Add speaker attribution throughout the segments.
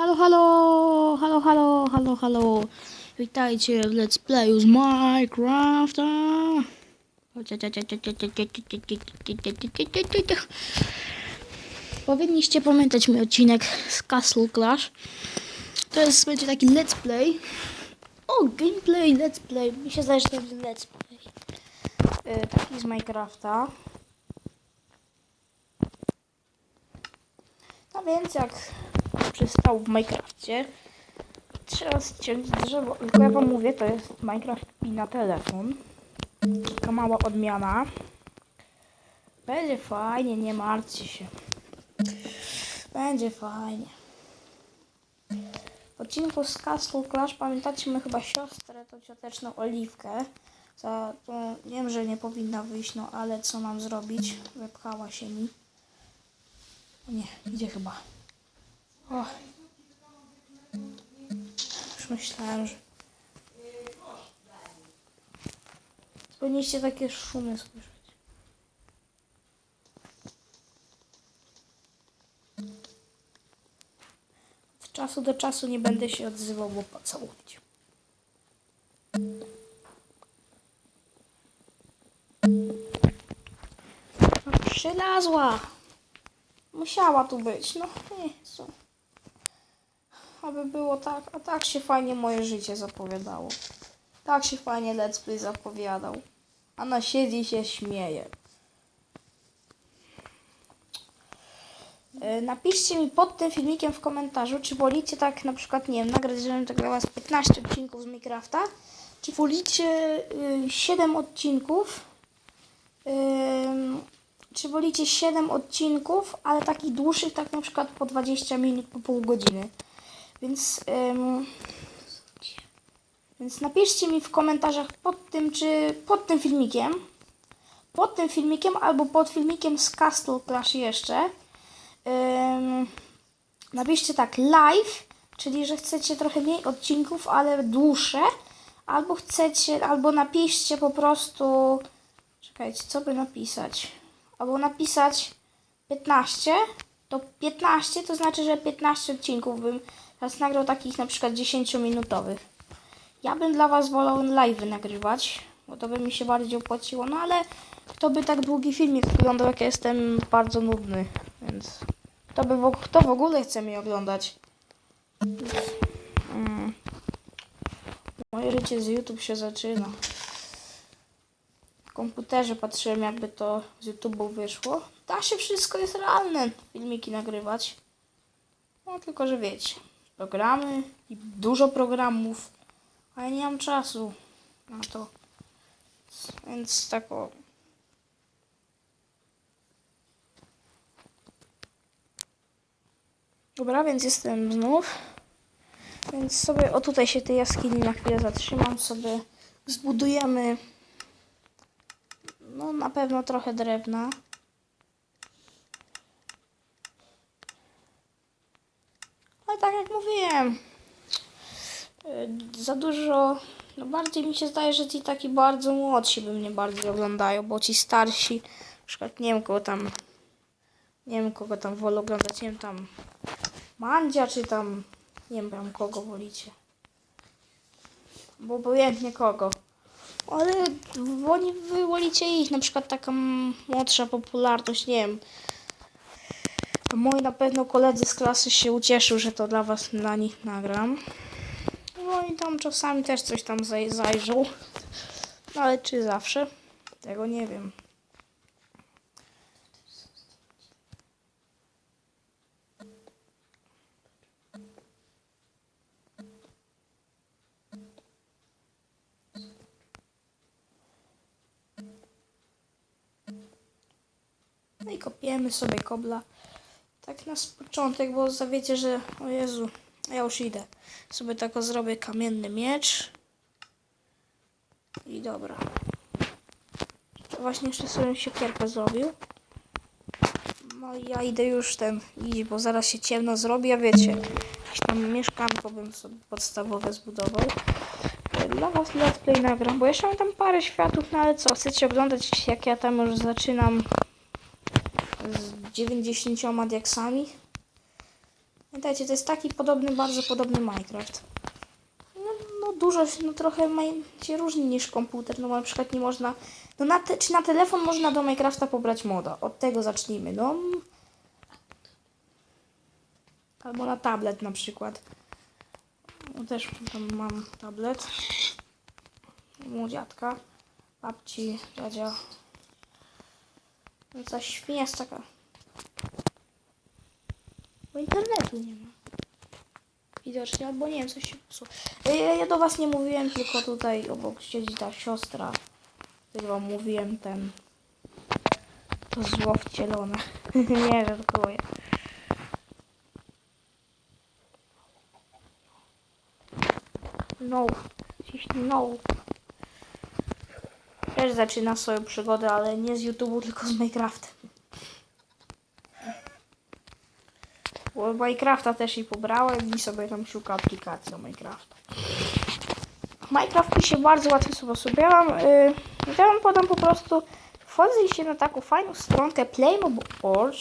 Speaker 1: Halo, halo, halo, halo, halo, halo. Witajcie w Let's Playu z Minecrafta. Powinniście pamiętać mój odcinek z Castle Clash. To jest, będzie taki Let's Play. O, gameplay, Let's Play. Mi się zdaje, że to będzie Let's Play. E, taki z Minecrafta. No więc jak przystał w Minecrafcie, trzeba ściąć drzewo. Tylko ja wam mówię, to jest Minecraft i na telefon. Taka mała odmiana. Będzie fajnie, nie martwcie się. Będzie fajnie. W odcinku z Castle Clash pamiętacie my chyba siostrę, to cioteczną Oliwkę. Za wiem, że nie powinna wyjść, no ale co mam zrobić? Wypchała się mi. Nie, idzie chyba. O. Już myślałem, że... Powinniście takie szumy słyszeć. Od czasu do czasu nie będę się odzywał, bo po co mówić. No, przylazła. Musiała tu być, no Jezu. Aby było tak, a tak się fajnie moje życie zapowiadało. Tak się fajnie Let's Play zapowiadał. A na siedzi się śmieje. E, Napiszcie mi pod tym filmikiem w komentarzu, czy wolicie tak na przykład, nie wiem, nagrać, żebym tak dla was 15 odcinków z Minecrafta, czy wolicie y, 7 odcinków, Ym, czy wolicie 7 odcinków, ale takich dłuższych, tak na przykład po 20 minut, po pół godziny. Więc, ym, więc napiszcie mi w komentarzach pod tym, czy pod tym filmikiem, pod tym filmikiem albo pod filmikiem z Castle Clash jeszcze. Ym, napiszcie tak live, czyli że chcecie trochę mniej odcinków, ale dłuższe, albo chcecie, albo napiszcie po prostu, czekajcie, co by napisać, albo napisać 15, to 15 to znaczy, że 15 odcinków bym teraz nagrał takich na przykład 10-minutowych. Ja bym dla Was wolał live nagrywać, bo to by mi się bardziej opłaciło, no ale kto by tak długi filmik oglądał, jak ja jestem bardzo nudny, więc kto, by kto w ogóle chce mnie oglądać? Mm. Moje życie z YouTube się zaczyna. W komputerze patrzyłem, jakby to z YouTube'u wyszło. Da się wszystko, jest realne. Filmiki nagrywać. No tylko, że wiecie, programy i dużo programów, a ja nie mam czasu na to. Więc tak o. Dobra, więc jestem znów. Więc sobie, o tutaj się tej jaskini na chwilę zatrzymam, sobie zbudujemy no na pewno trochę drewna. Tak jak mówiłem, y, za dużo, no bardziej mi się zdaje, że ci taki bardzo młodsi by mnie bardziej oglądają, bo ci starsi, na przykład nie wiem kogo tam, nie wiem kogo tam wolę oglądać, nie wiem tam Mandzia czy tam, nie wiem kogo wolicie. Bo obojętnie kogo. Ale wy wolicie ich, na przykład taka młodsza popularność, nie wiem. Moi na pewno koledzy z klasy się ucieszył, że to dla was dla nich nagram. No i tam czasami też coś tam zaj. No ale czy zawsze? Tego nie wiem. No i kopiemy sobie kobla. Tak na początek, bo zawiecie, że o Jezu, ja już idę. Sobie tako zrobię kamienny miecz. I dobra. Właśnie jeszcze sobie siekierkę zrobił. No i ja idę już ten iść, bo zaraz się ciemno zrobi, a wiecie, jakieś tam mieszkanko bym sobie podstawowe zbudował. Dla was let's play nagram, bo jeszcze mam tam parę światów, no ale co, chcecie oglądać jak ja tam już zaczynam z 90 diaksami. Pamiętajcie, to jest taki podobny, bardzo podobny Minecraft. No, no dużo, no trochę się różni niż komputer. No na przykład nie można, no na te, czy na telefon można do Minecrafta pobrać moda? Od tego zacznijmy, no. Albo na tablet na przykład. No też tam mam tablet. U dziadka, babci, dziadzia. No ta świnia taka. Bo internetu nie ma. Widocznie, albo nie wiem, coś się psuło. Ja, ja do was nie mówiłem, tylko tutaj obok siedzi ta siostra. Wam mówiłem, ten... To zło wcielone. nie, żartuję. No. Ciśnij no. Też zaczyna swoją przygodę, ale nie z YouTube'u, tylko z Minecraftem. Bo Minecrafta też jej pobrałem i sobie tam szuka aplikacji do Minecrafta. Minecraft w bardzo łatwy sposób. Ja wam, yy, ja wam podam po prostu, wchodzicie na taką fajną stronkę Playmobil.org,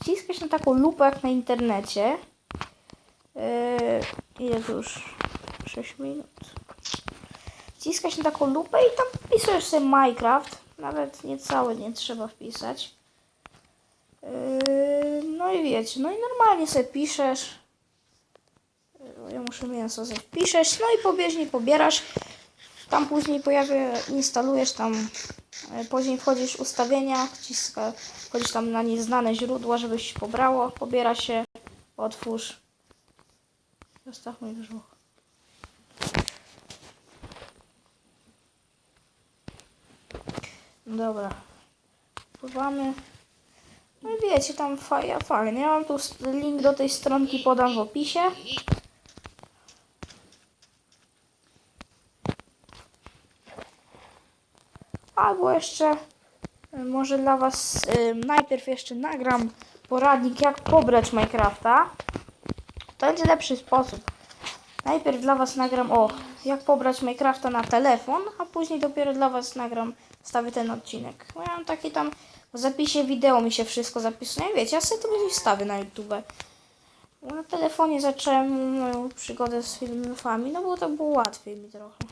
Speaker 1: wciskasz na taką lupę jak na internecie. Yy, ile to już? 6 minut. Wciskasz na taką lupę i tam wpisujesz sobie Minecraft. Nawet nie cały nie trzeba wpisać. Yy, no i wiecie, no i normalnie sobie piszesz. Yy, Ja muszę mięso zjeść. Piszesz, no i pobieżnie pobierasz. Tam później pojawia, instalujesz tam. yy, Później wchodzisz w ustawienia, wciska, wchodzisz tam na nieznane źródła, żebyś pobrało. Pobiera się, otwórz. Zostaw mój brzuch. Dobra. Pływamy. No i wiecie, tam fajnie, fajnie. Ja wam tu link do tej stronki podam w opisie. Albo jeszcze y, może dla was y, najpierw jeszcze nagram poradnik jak pobrać Minecrafta. To będzie lepszy sposób. Najpierw dla was nagram o jak pobrać Minecrafta na telefon, a później dopiero dla was nagram, wstawię ten odcinek. Ja mam taki tam w zapisie wideo mi się wszystko zapisuje. Wiecie, ja sobie to gdzieś wstawię na YouTube. Na telefonie zacząłem moją przygodę z filmami, no bo to było łatwiej mi trochę.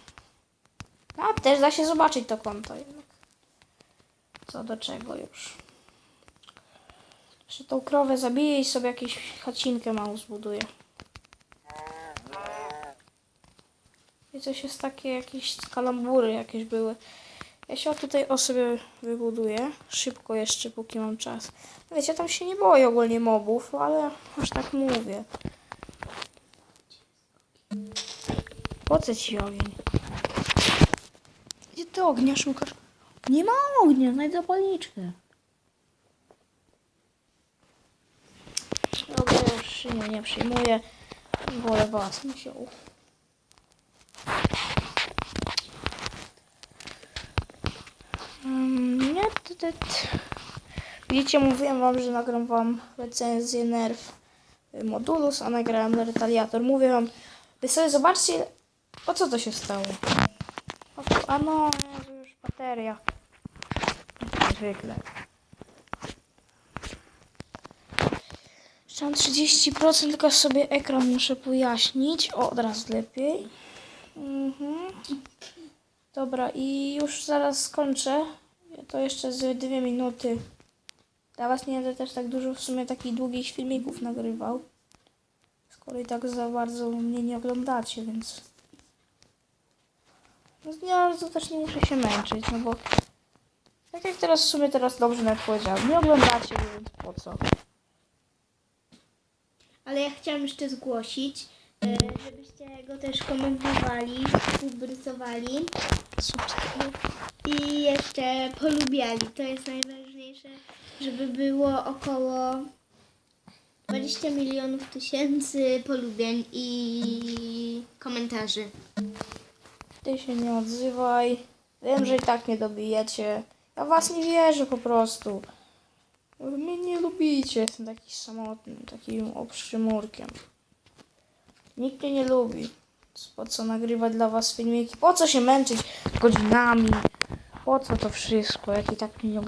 Speaker 1: No, A też da się zobaczyć to konto jednak. Co do czego już. Jeszcze tą krowę zabiję i sobie jakąś chacinkę małą zbuduję. I coś jest takie, jakieś kalambury jakieś były. Ja się tutaj o sobie wybuduję. Szybko jeszcze, póki mam czas. Wiecie, tam się nie boję ogólnie mobów, ale aż tak mówię. Po co ci ogień? Gdzie ty ognia szukasz? Nie ma ognia, znajdź zapalniczkę. Dobra, już nie, nie przyjmuję. Wolę was, mi Widzicie, mówiłem wam, że nagram wam recenzję Nerf y, Modulus, a nagrałem Retaliator. Mówię wam, wy sobie zobaczcie, o co to się stało. A no, już bateria. Zwykle. Jeszcze mam 30%, tylko sobie ekran muszę pojaśnić. O, od razu lepiej. Mhm. Dobra, i już zaraz skończę. To jeszcze z dwie minuty. Dla was nie będę też tak dużo w sumie takich długich filmików nagrywał. Skoro i tak za bardzo mnie nie oglądacie, więc... No nie, to też nie muszę się męczyć, no bo... Tak jak teraz w sumie teraz dobrze nawet powiedziałem. Nie oglądacie, więc po co?
Speaker 2: Ale ja chciałam jeszcze zgłosić, e, żebyście go też komentowali, subskrybowali i jeszcze polubiali. To jest najważniejsze, żeby było około 20 milionów tysięcy polubień i komentarzy.
Speaker 1: Ty się nie odzywaj. Wiem, że i tak nie dobijecie. Ja was nie wierzę po prostu. Wy mnie nie lubicie. Jestem taki samotny, takim obszczymurkiem. Nikt mnie nie lubi. Po co nagrywać dla was filmiki? Po co się męczyć godzinami? Po co to wszystko, jak i tak mnie nie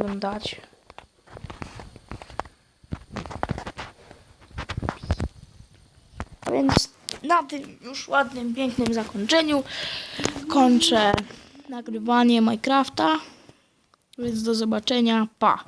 Speaker 1: więc na tym już ładnym, pięknym zakończeniu kończę nagrywanie Minecrafta. Więc do zobaczenia. Pa!